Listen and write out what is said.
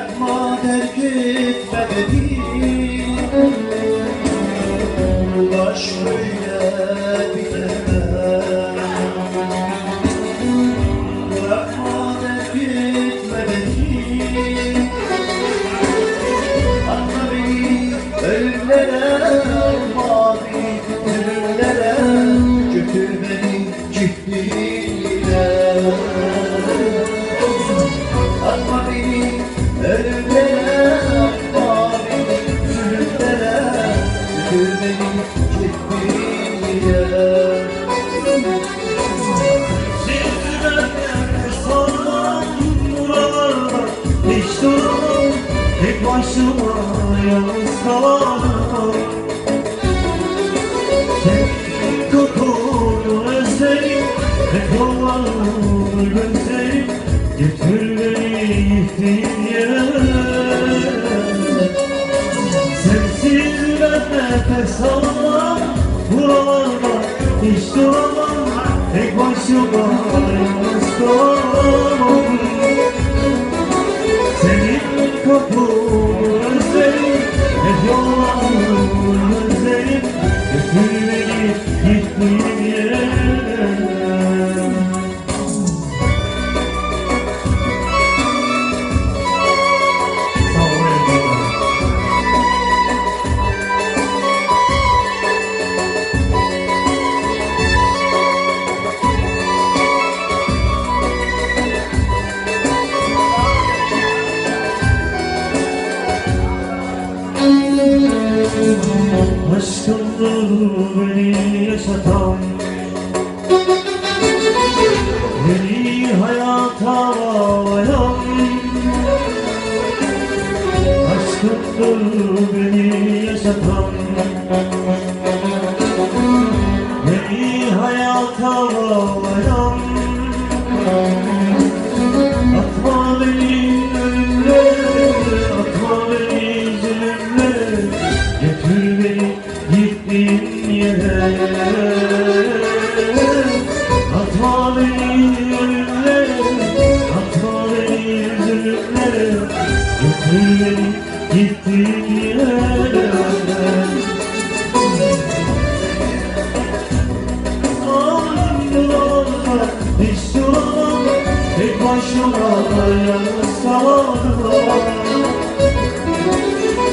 bırakma terk etme dedi duramam Tek başıma yalnız kalamam Senin kokunu özlerim Hep yollarını gözlerim Götür beni gittiğin yere. Sensiz ben nefes alamam Buralarda hiç duramam. Tek başıma yalnız kalamam Aşkındır beni yaşatan Beni hayata bağlayan. Aşkındır beni yaşatan Beni hayata bağlayan gittiğin yere Atma beni ölümlere, atma beni zulümlere Götür beni gittiğin yalnız kalamam